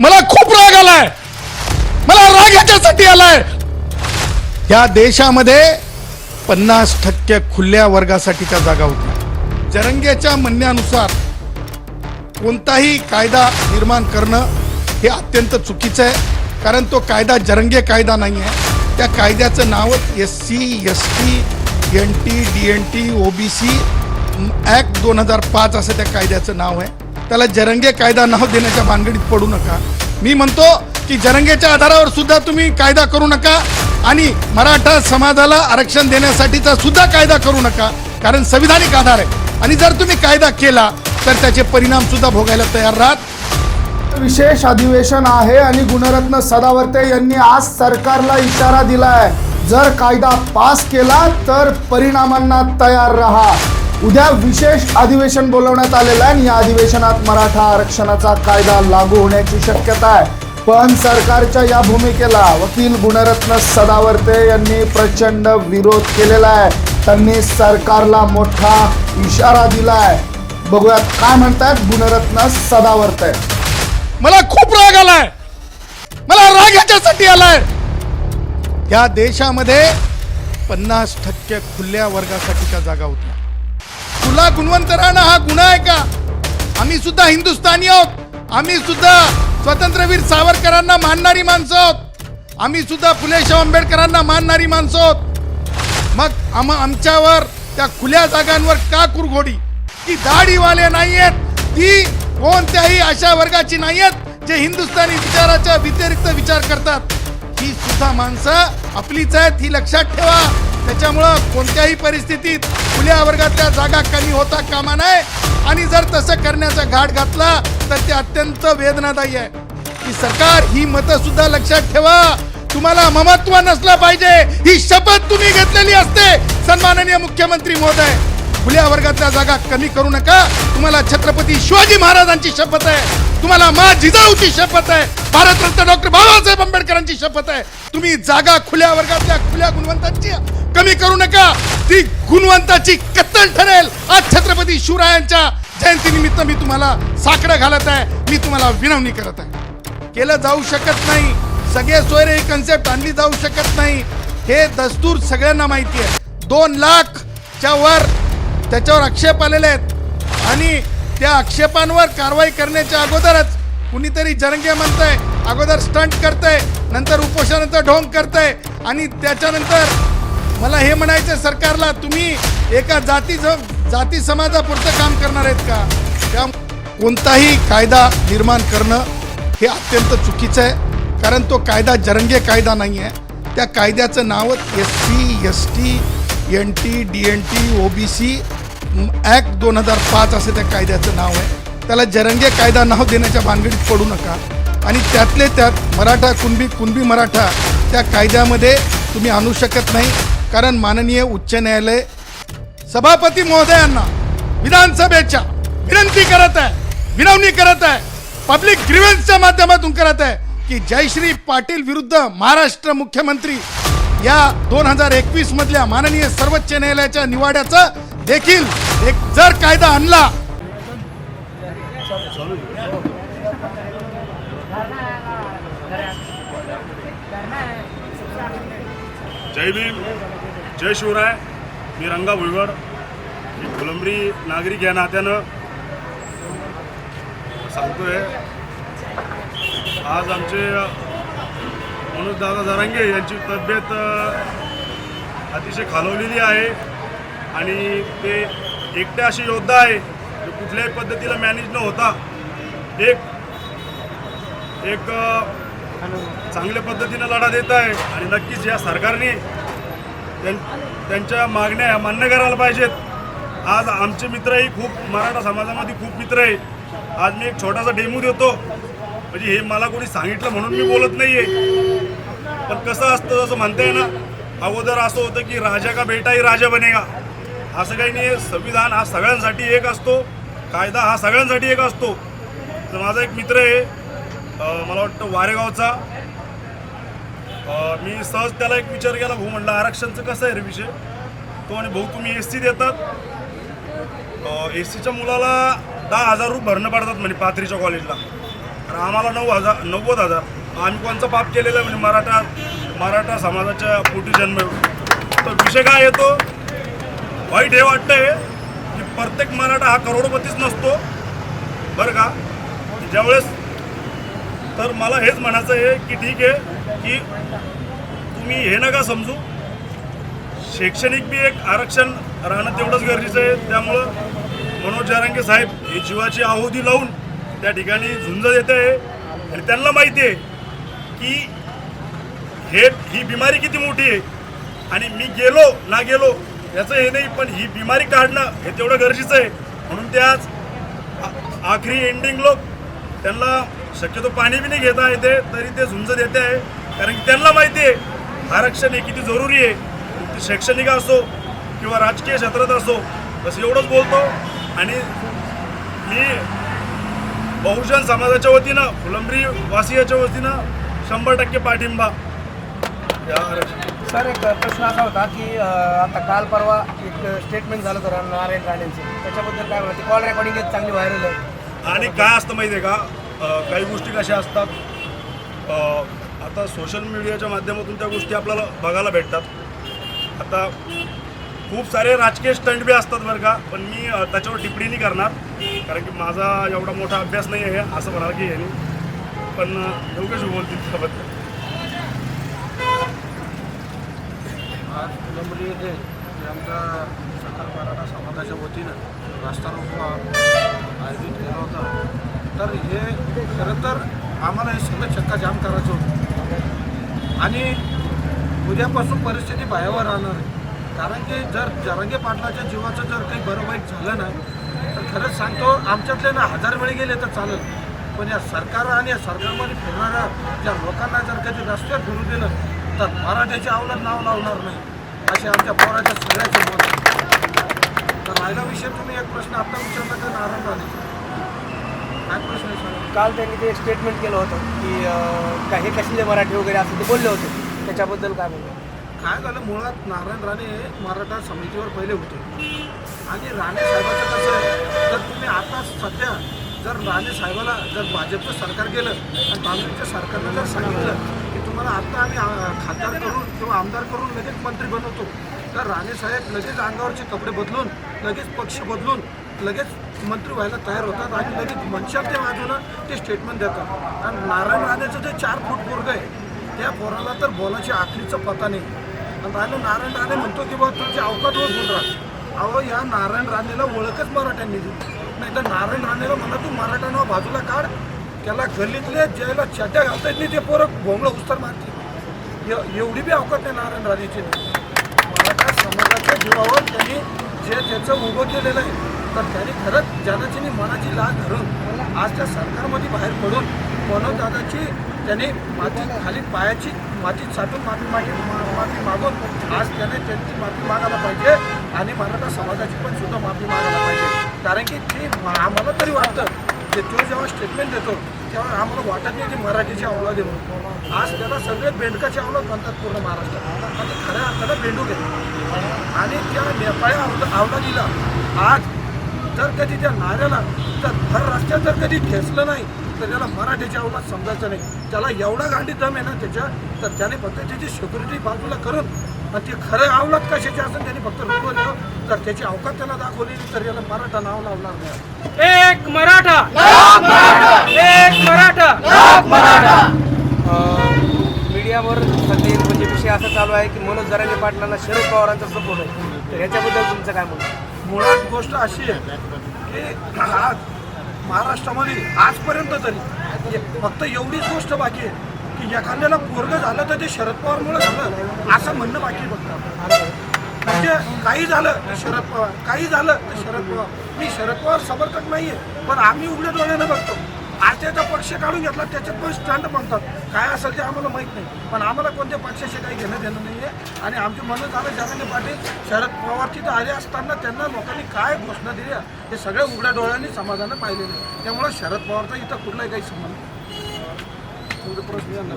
मला खूप राग आलाय. मला राग याच्यासाठी आलाय. या देशामध्ये पन्नास टक्के खुल्या वर्गासाठीच्या जागा होत्या जरंगेच्या म्हणण्यानुसार कोणताही कायदा निर्माण करणं हे अत्यंत चुकीचं आहे. कारण तो कायदा जरंगे कायदा नाही आहे. त्या कायद्याचं नावच S C S T N T D N T O B C act दोन हजार पाच असं त्या कायद्याचं नाव आहे. त्याला जरंगे कायदा नाव देण्याच्या भानगडीत पडू नका. मी म्हणतो की जरंगेच्या आधारावर सुद्धा तुम्ही कायदा करू नका आणि मराठा समाजाला आरक्षण देण्यासाठीचा सुद्धा कायदा करू नका कारण संविधानिक आधार आहे. आणि जर तुम्ही कायदा केला तर त्याचे परिणाम सुद्धा भोगायला तयार राहत. विशेष अधिवेशन आहे आणि गुणरत्न सदावर्ते यांनी आज सरकारला इशारा दिलाय. जर कायदा पास केला तर परिणामांना तयार राहा. उद्या विशेष अधिवेशन बोलवण्यात आलेलं आहे आणि या अधिवेशनात मराठा आरक्षणाचा कायदा लागू होण्याची शक्यता आहे. पण सरकारच्या या भूमिकेला वकील गुणरत्न सदावर्ते यांनी प्रचंड विरोध केलेला आहे. त्यांनी सरकारला मोठा इशारा दिलाय. बघूयात काय म्हणतायत गुणरत्न सदावर्ते. मला खूप राग आलाय. मला राग याच्यासाठी आलाय. या देशामध्ये पन्नास टक्के खुल्या वर्गासाठीच्या जागा होत्या तुला गुणवंत राहणं हा गुन्हा आहे का? आम्ही सुद्धा हिंदुस्थानी आहोत. आम्ही सुद्धा स्वातंत्र्यवीर सावरकरांना मानणारी माणसं आहोत. आम्ही सुद्धा फुले आंबेडकरांना मानणारी माणसं आहोत. मग आम आमच्यावर त्या खुल्या जागांवर का कुरघोडी? ती दाढीवाले नाही आहेत ती कोणत्याही अशा वर्गाची नाही आहेत जे हिंदुस्थानी विचाराच्या व्यतिरिक्त विचार करतात. ही सुद्धा माणसं आपलीच आहेत ही लक्षात ठेवा. त्याच्यामुळं कोणत्याही परिस्थितीत खुल्या वर्गातल्या जागा कमी होता कामा नये. आणि जर तसं करण्याचा घाट घातला तर ते अत्यंत वेदनादायी आहे. की सरकार ही मतं सुद्धा लक्षात ठेवा. तुम्हाला ममत्व नसलं पाहिजे. ही शपथ तुम्ही घेतलेली असते सन्माननीय मुख्यमंत्री महोदय. खुल्या वर्गातल्या जागा कमी करू नका. तुम्हाला छत्रपती शिवाजी महाराजांची शपथ आहे. तुम्हाला मा जिजाऊची शपथ आहे. भारतरत्न डॉक्टर बाबासाहेब आंबेडकरांची शपथ आहे. तुम्ही जागा खुल्या वर्गातल्या खुल्या गुणवंतांची कमी करू नका. ती गुणवंताची कत्तल ठरेल. आज छत्रपती शिवरायांच्या जयंतीनिमित्त मी तुम्हाला साकडं घालत आहे. मी तुम्हाला विनवणी करत आहे. केलं जाऊ शकत नाही. सगळे सोयरे ही कन्सेप्ट आणली जाऊ शकत नाही. हे दस्तूर सगळ्यांना माहिती आहे. दोन लाखच्या वर त्याच्यावर आक्षेप आलेले आहेत. आणि त्या आक्षेपांवर कारवाई करण्याच्या अगोदरच कुणीतरी जरंगे म्हणतंय अगोदर स्टंट करतंय नंतर उपोषणाचा ढोंग करतंय आणि त्याच्यानंतर मला हे म्हणायचं सरकारला तुम्ही एका जाती जाती समाजापुरतं काम करणार आहेत का? त्या कोणताही कायदा निर्माण करणं हे अत्यंत चुकीचं आहे. कारण तो कायदा जरंगे कायदा नाही आहे त्या कायद्याचं नावच S C S T N T D N T O B C act दोन हजार पाच असं त्या कायद्याचं नाव आहे. त्याला जरंगे कायदा नाव देण्याच्या भानगडीत पडू नका. आणि त्यातले त्यात मराठा कुणबी कुणबी मराठा त्या कायद्यामध्ये तुम्ही आणू शकत नाही. कारण माननीय उच्च न्यायालय सभापती महोदयांना विधानसभेच्या विनंती करत आहे विनवणी करत आहे पब्लिक ग्रीवेन्सच्या माध्यमातून करत आहे की जयश्री पाटील विरुद्ध महाराष्ट्र मुख्यमंत्री या दोन हजार एकवीस मधल्या माननीय सर्वोच्च न्यायालयाच्या निवाड्याचा देखील एक जर कायदा आणला. जय भीम. जय शिवराय. मी रंगा भुईवर. मी फुलंबरी नागरिक या नात्यानं सांगतोय. आज आमचे मनोजदादा जरांगे यांची तब्येत अतिशय खालवलेली आहे आणि ते एकटे असे योद्धा आहे जे कुठल्याही पद्धतीला मॅनेज न होता एक एक चांगल्या पद्धतीनं लढा देत आहे आणि नक्कीच या सरकारने त्यांच्या मागण्या ह्या मान्य करायला पाहिजेत. आज आमचे मित्रही खूप मराठा समाजामध्ये खूप मित्र आहे. आज मी एक छोटासा डेमो देतो. म्हणजे हे मला कोणी सांगितलं म्हणून मी बोलत नाहीये. पण कसं असतं जसं म्हणताय ना अगोदर असं होतं की राजा का बेटाही राजा बनेगा. असं काही नाही संविधान हा सगळ्यांसाठी एक असतो. कायदा हा सगळ्यांसाठी एक असतो. तर माझा एक मित्र आहे मला वाटतं वारेगावचा. मी सहज त्याला एक विचार केला भाऊ म्हणलं आरक्षणचं कसं आहे रे विषय? तो आणि भाऊ तुम्ही एस सी देतात. एस सीच्या मुलाला दहा हजार रुपये भरणं पडतात म्हणे पाथरीच्या कॉलेजला आणि आम्हाला नऊ हजार नव्वद हजार. आम्ही कोणचं पाप केलेलं आहे म्हणजे मराठा मराठा समाजाच्या पोटी जन्म तर विषय काय येतो वाईट हे वाटतंय की प्रत्येक मराठा हा करोडपतीच नसतो. बरं का? ज्यावेळेस तर मला हेच म्हणायचं आहे की ठीक आहे की तुम्ही हे नका समजू. शैक्षणिक बी एक आरक्षण राहणं तेवढंच गरजेचं आहे. त्यामुळं मनोज जारंगे साहेब हे जीवाची आहुती लावून त्या ठिकाणी झुंज देत आहे. आणि त्यांना माहिती आहे की हे ही बिमारी किती मोठी आहे. आणि मी गेलो ना गेलो याचं हे नाही पण ही बिमारी काढणं हे तेवढं गरजेचं आहे. म्हणून ते आज आखरी एंडिंग लोक त्यांना शक्यतो पाणी बी नाही घेता येते तरी ते झुंज देते आहे. कारण की त्यांना माहिती आहे आरक्षण हे किती जरुरी आहे. ते शैक्षणिक असो किंवा राजकीय क्षेत्रात असो बस एवढंच बोलतो. आणि मी बहुजन समाजाच्या वतीनं फुलंब्री वासियाच्या वतीनं शंभर टक्के पाठिंबा या आरक्षण सर एक प्रश्न असा होता की आता काल परवा एक स्टेटमेंट झालं होतं नारायण राणेंचं. त्याच्याबद्दल काय म्हणते कॉल रेकॉर्डिंग चांगली व्हायरल आहे. आणि काय असतं माहिती आहे का? काही गोष्टी कशा असतात? आता सोशल मीडियाच्या माध्यमातून त्या गोष्टी आपल्याला बघायला भेटतात. आता खूप सारे राजकीय स्टंट बी असतात बरं का पण मी त्याच्यावर टिप्पणी नाही करणार. कारण की माझा एवढा मोठा अभ्यास नाही आहे असं म्हणाल की यांनी पण अं, योगेश बोलतील त्याबद्दल. आज फुलंबरी येथे आमच्या सकल मराठा समाजाच्या वतीनं रास्ता रोको आयोजित केला होता. तर हे खरं तर आम्हाला हे सगळं चक्काजाम करायचं होतं. आणि उद्यापासून परिस्थिती भयावह राहणार आहे. कारण की जर जरांगे पाटलाच्या जीवाचं जर काही बरं वाईट झालं नाही तर खरंच सांगतो आमच्यातले ना हजार वेळी गेले तर चालेल. पण या सरकार आणि या सरकारमध्ये फिरणाऱ्या ज्या लोकांना जर कधी रस्त्यात फिरू दिलं तर मराठ्याची आवलात नाव लावणार नाही. असे आमच्या पोराच्या सगळ्याचे मत तर राहिला विषय तुम्ही एक प्रश्न आत्ता विचारला तर नारायण राणेचा काय प्रश्न आहे सांगा काल त्यांनी ते स्टेटमेंट केलं होतं की काही कसले मराठी वगैरे असं ते बोलले होते. त्याच्याबद्दल काय म्हणतो काय झालं मुळात नारायण राणे हे मराठा समितीवर पहिले होते. आणि राणे साहेबाचं कसं आहे तर तुम्ही आता सध्या जर राणे साहेबाला जर भाजपचं सरकार गेलं आणि काँग्रेसच्या सरकारनं जर सांगितलं की तुम्हाला आता आम्ही खासदार करून किंवा आमदार करून लगेच मंत्री बनवतो तर राणे साहेब लगेच अंगावरचे कपडे बदलून लगेच पक्ष बदलून लगेच मंत्री व्हायला तयार होतात आणि लगेच मनशात ते बाजूनं ते स्टेटमेंट देतात. आणि नारायण राणेचं जे चार फूट पोरग आहे त्या पोराला तर बोलाची आखरीचं पता नाही. आणि राहिलं नारायण राणे म्हणतो की बा तुमची अवकात वर बोल राहा अहो या नारायण राणेला ओळखच मराठ्यांनी दिली. नाही तर नारायण राणेला म्हणा तू मराठा बाजूला काढ. त्याला गल्लीतले ज्याला चट्या घालता येत नाही ते पोरं भोंगळं उस्तर मारते एवढी बी अवकात नाही नारायण राणेची. मराठा समाजाच्या जीवावर त्यांनी जे त्याचं उभं केलेलं आहे तर त्यांनी खरंच जनतेने मनाची लाज धरून आज त्या सरकारमध्ये बाहेर पडून मनोदादाची त्याने माती खाली पायाची मातीत साठून माफी मागे माफी मागून आज त्याने त्यांची माफी मागायला पाहिजे आणि मराठा समाजाची पण सुद्धा माफी मागायला पाहिजे. कारण की ते आम्हाला तरी वाटतं की तो जेव्हा स्टेटमेंट देतो तेव्हा आम्हाला वाटत नाही की मराठीची अवलाद म्हणून आज त्याला सगळे बेंडकाची अवलाद म्हणतात पूर्ण महाराष्ट्रात. आणि खऱ्या अर्थानं बेंडू घेतात. आणि त्या नेपाळ्या अवला अवलादीला आज जर कधी त्या नाऱ्याला जर भर रस्त्यात जर कधी ठेचलं नाही तर त्याला मराठीची अवलाद समजायचं नाही. त्याला एवढा गांडी दम आहे ना त्याच्या तर त्याने फक्त त्याची सिक्युरिटी बाजूला करून आणि ते खरं अवलाद कशाची असेल त्याने फक्त रुकवलं तर त्याची अवकात त्याला दाखवली तर याला मराठा नाव लावणार नाही. एक मराठा! एक मराठा! मीडियावर सध्या म्हणजे विषय असा चालू आहे की मनोज जरांगे पाटलांना शरद पवारांचा सपोर्ट आहे. तर ह्याच्याबद्दल तुमचं काय म्हणणं? मुळात गोष्ट अशी आहे की आज महाराष्ट्रामध्ये आजपर्यंत तरी म्हणजे फक्त एवढीच गोष्ट बाकी आहे की एखाद्याला पोरग झालं तर ते शरद पवारमुळे झालं असं म्हणणं बाकी आहे फक्त. म्हणजे काही झालं तर शरद पवार काही झालं तर शरद पवार. मी शरद पवार समर्थक नाही आहे पण आम्ही उघड्या डोळ्यानं बघतो. आरतीचा पक्ष काढून घेतला त्याच्यात पण स्टंट म्हणतात काय असेल ते आम्हाला माहीत नाही. पण आम्हाला कोणत्या पक्षाशी काही घेणं देणं नाही आहे आणि आमचे मन झालं जरांगे पाटील शरद पवार तिथं आले असताना त्यांना लोकांनी काय घोषणा दिल्या हे सगळ्या उघड्या डोळ्यांनी समाजानं पाहिलेलं आहे. त्यामुळं शरद पवारचा इथं कुठलाही काही संबंध नाही. प्रश्न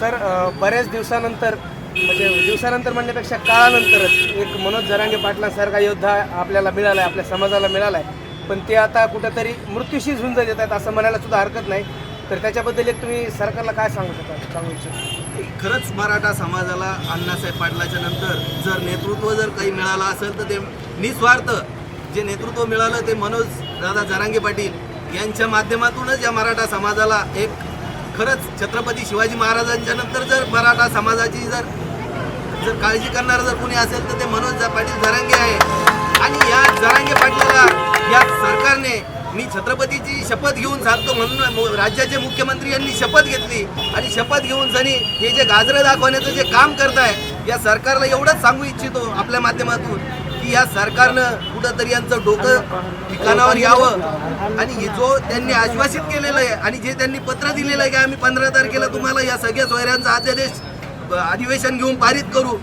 सर बऱ्याच दिवसानंतर म्हणजे दिवसानंतर म्हणण्यापेक्षा काळानंतरच एक मनोज जरांगे पाटलांसारखा योद्धा आपल्याला मिळाला आहे आपल्या समाजाला मिळाला आहे पण ते आता कुठंतरी मृत्यूशी झुंज देत आहेत असं म्हणायला सुद्धा हरकत नाही. तर त्याच्याबद्दल एक तुम्ही सरकारला काय सांगू शकता सांगू इच्छिता. खरंच मराठा समाजाला अण्णासाहेब पाटलाच्या नंतर जर नेतृत्व जर काही मिळालं असेल तर ते निस्वार्थ. जे नेतृत्व मिळालं ते मनोज दादा जरांगे पाटील यांच्या माध्यमातूनच या मराठा समाजाला एक खरंच छत्रपती शिवाजी महाराजांच्या नंतर जर मराठा समाजाची जर जर काळजी करणारं जर कोणी असेल तर ते मनोज पाटील जरांगे आहे. आणि या जरांगे पाटलाला या सरकारने मी छत्रपतीची शपथ घेऊन सांगतो म्हणून राज्याचे मुख्यमंत्री यांनी शपथ घेतली. आणि शपथ घेऊन जणी हे जे गाजरं दाखवण्याचं जे काम करताय या सरकारला एवढंच सांगू इच्छितो आपल्या माध्यमातून की या सरकारनं कुठंतरी यांचं डोकं ठिकाणावर यावं. आणि जो त्यांनी आश्वासित केलेलं आहे आणि जे त्यांनी पत्र दिलेलं आहे की आम्ही पंधरा तारखेला तुम्हाला या सगळ्या सोयऱ्यांचा अध्यादेश अधिवेशन घेऊन पारित करू.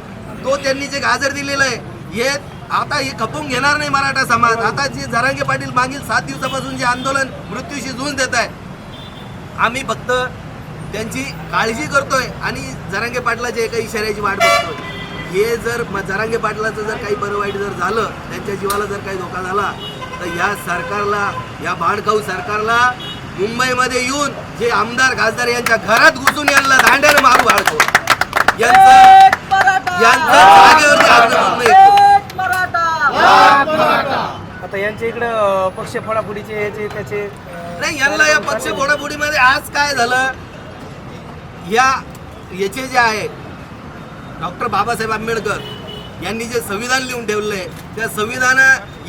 तो त्यांनी जे गाजर दिलेलं आहे हे आता हे खपवून घेणार नाही मराठा समाज. आता जे झरांगे पाटील मागील सात दिवसापासून जे आंदोलन मृत्यूशी झुंज देत आहे आम्ही फक्त त्यांची काळजी करतोय आणि झरांगे पाटलाच्या एका इशाऱ्याची वाट बघतोय. हे जर जरांगे पाटलाचं जर काही बरं वाईट जर झालं त्यांच्या जीवाला जर काही धोका झाला तर या सरकारला या भाडखाऊ सरकारला मुंबईमध्ये येऊन जे आमदार खासदार यांच्या घरात घुसून यांना दांड्यानं मारू भाडतो यांचं यांचं जागेवरती आग्रह येतो. आता यांच्या इकडं पक्ष फोडाफोडीचे याचे त्याचे नाही यांना या पक्ष फोडाफोडीमध्ये आज काय झालं? या याचे जे आहे डॉक्टर बाबासाहेब आंबेडकर यांनी जे संविधान लिहून ठेवलं आहे त्या संविधान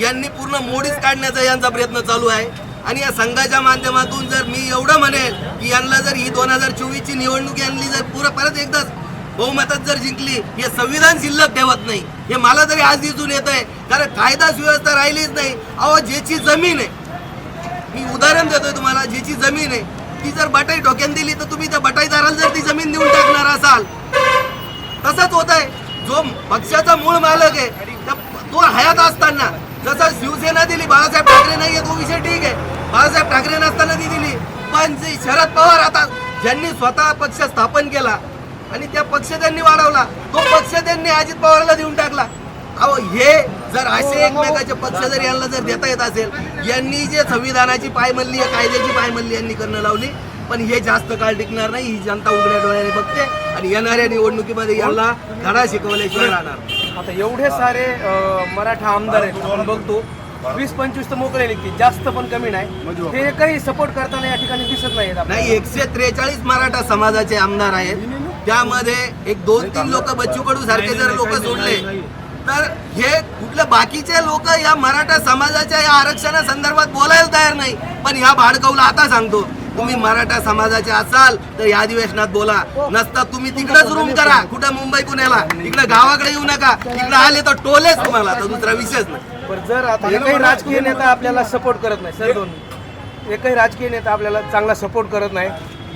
यांनी पूर्ण मोडीच काढण्याचा यांचा प्रयत्न चालू आहे. आणि या संघाच्या माध्यमातून जर मी एवढं म्हणेल की यांना जर ही दोन हजार चोवीसची निवडणूक यांनी जर पुरं परत एकदाच बहुमतात जर जिंकली हे संविधान शिल्लक ठेवत नाही. हे मला तरी आज दिसून येत आहे कारण कायदा सुव्यवस्था राहिलीच नाही. अहो ज्याची जमीन आहे. मी उदाहरण देतोय तुम्हाला ज्याची जमीन आहे. ती जर बटाई डोक्यात दिली तर तुम्ही त्या बटाईदाराला जर ती जमीन देऊन टाकणार असाल. तसंच होत आहे जो पक्षाचा मूळ मालक आहे तो हयात असताना जसं शिवसेना दिली बाळासाहेब ठाकरे नाही तो विषय ठीक आहे. बाळासाहेब ठाकरे नसताना ती दिली. पण जे शरद पवार आता ज्यांनी स्वतः पक्ष स्थापन केला आणि त्या पक्ष त्यांनी वाढवला. तो पक्ष त्यांनी अजित पवारला देऊन टाकला. अहो हे जर असे एकमेकाचे पक्ष जर यांना जर देता येत असेल यांनी जे संविधानाची पायमल्ली आहे, कायद्याची पायमल्ली यांनी करणं लावली पण हे जास्त काळ टिकणार नाही. ही जनता उघड्या डोळ्याने बघते आणि येणाऱ्या निवडणुकीमध्ये यांना धडा शिकवल्याशिवाय राहणार. आता एवढे सारे मराठा आमदार आहेत आपण बघतो. वीस पंचवीस तर मोकळे निघतील जास्त पण कमी नाही. ते काही सपोर्ट करताना या ठिकाणी दिसत नाही नाही एकशे त्रेचाळीस मराठा समाजाचे आमदार आहेत. त्यामध्ये एक दोन तीन लोक बच्चू कडू सारखे जर लोक सोडले तर हे कुठले बाकीचे लोक या मराठा समाजाच्या या आरक्षणा संदर्भात बोलायला तयार नाही. पण ह्या भाडकवला आता सांगतो तुम्ही मराठा समाजाचे असाल तर या अधिवेशनात बोला. नसता तुम्ही तिकडेच रूम करा कुठं मुंबई पुण्याला. तिकडे गावाकडे येऊ नका. तिकडे आले तर टोलेच तुम्हाला तर दुसरा विषयच नाही. पण जर आता राजकीय नेता आपल्याला सपोर्ट करत नाही सर दोन एकही राजकीय नेता आपल्याला चांगला सपोर्ट करत नाही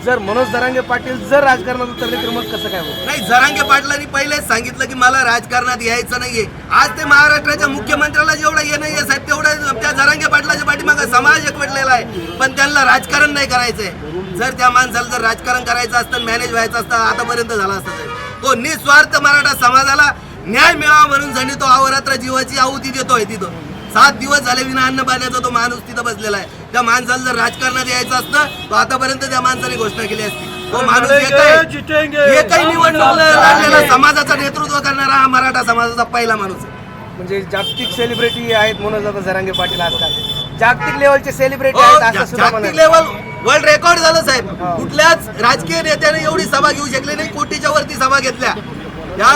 जर मनोज जरांगे पाटील जर राजकारणात उतरले तर मग कसं काय होईल? नाही जरांगे पाटलांनी पहिलेच सांगितलं की मला राजकारणात यायचं नाहीये. आज ते महाराष्ट्राच्या मुख्यमंत्र्याला जेवढं ये नाहीये साहेब तेवढं त्या जरांगे पाटलाच्या पाठीमागे समाज एकवटलेला आहे. पण त्यांना राजकारण नाही करायचंय. जर त्या माणसाला जर राजकारण करायचं असतं मॅनेज व्हायचं असतं आतापर्यंत झालं असतं तो. निस्वार्थ मराठा समाजाला न्याय मिळावा म्हणून जणी तो अवरात्र जीवाची आहुती देतोय तिथं. सात दिवस झाले विना अन्न पाण्याचा तो माणूस तिथं बसलेला आहे. त्या माणसाला जर राजकारणात यायचं असतं तो आतापर्यंत त्या माणसाने घोषणा केली असती. तो माणूस एकही निवडणूक लढलेला समाजाचं नेतृत्व करणारा हा मराठा समाजाचा पहिला माणूस आहे. म्हणजे जागतिक सेलिब्रिटी आहेत म्हणून आता जरांगे पाटील आजकाल. जागतिक लेवलचे सेलिब्रिटी हो, आहेत जा- असं सुद्धा जागतिक म्हणाले लेवल वर्ल्ड रेकॉर्ड झालं साहेब. कुठल्याच राजकीय नेत्याने एवढी सभा घेऊ शकले नाही कोटीच्या वरती सभा घेतल्या. या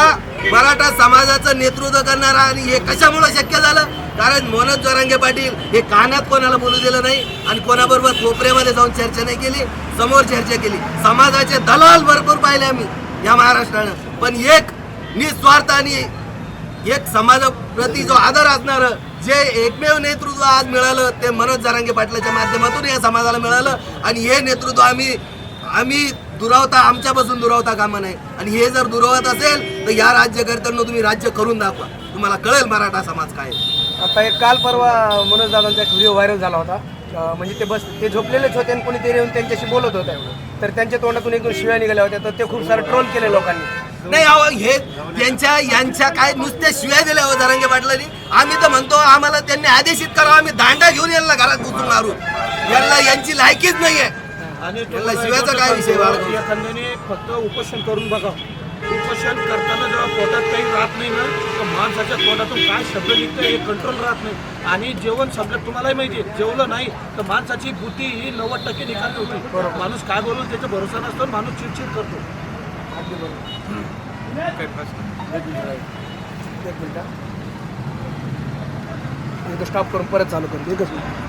मराठा समाजाचं नेतृत्व करणारा आणि हे कशामुळे शक्य झालं? कारण मनोज जोरांगे पाटील हे कानात कोणाला बोलू दिलं नाही आणि कोणाबरोबर कोपऱ्यामध्ये जाऊन चर्चा नाही केली समोर चर्चा केली. समाजाचे दलाल भरपूर पाहिले आम्ही या महाराष्ट्रानं. पण एक निस्वार्थ आणि एक समाजाप्रती जो आदर असणारं जे एकमेव नेतृत्व आज मिळालं ते मनोज जरांगे पाटलाच्या माध्यमातून या समाजाला मिळालं आणि हे नेतृत्व आम्ही आम्ही दुरावता आमच्यापासून दुरावता कामा नाही. आणि हे जर दुरावत असेल तर या राज्यकर्त्यांना तुम्ही राज्य करून दाखवा. तुम्हाला कळेल मराठा समाज काय आहे. आता एक काल परवा मनोज दादांचा एक व्हिडिओ व्हायरल झाला होता. म्हणजे ते बस ते झोपलेलेच होते आणि कोणीतरी येऊन त्यांच्याशी बोलत होते. तर त्यांच्या तोंडातून एक दोन शिव्या निघाल्या होत्या. तर ते खूप सारं ट्रोल केले लोकांनी. नाही अहो हे त्यांच्या यांच्या काय नुसत्या शिव्या दिल्या हो जरांगे पाटलांनी. आम्ही तर म्हणतो आम्हाला त्यांनी आदेशित करावं आम्ही दांडा घेऊन यांना घरात घुसून मारू. यांना यांची लायकीच नाहीये. आणि याला शिव्याचा काय विषय फक्त उपोषण करून बघा. उपोषण करताना जेव्हा पोटात काही राहत नाही ना तर माणसाच्या तोंडातून काय शब्द निघतं हे कंट्रोल राहत नाही. आणि जेवण सगळं तुम्हालाही माहिती आहे जेवलं नाही तर माणसाची बुद्धी ही नव्वद टक्के निघाली होती. माणूस काय बोलून त्याचा भरोसा नसतो आणि माणूस चिडचिड करतो. एक मिनिट स्टॉप करून परत चालू करू. एकच मिनिट.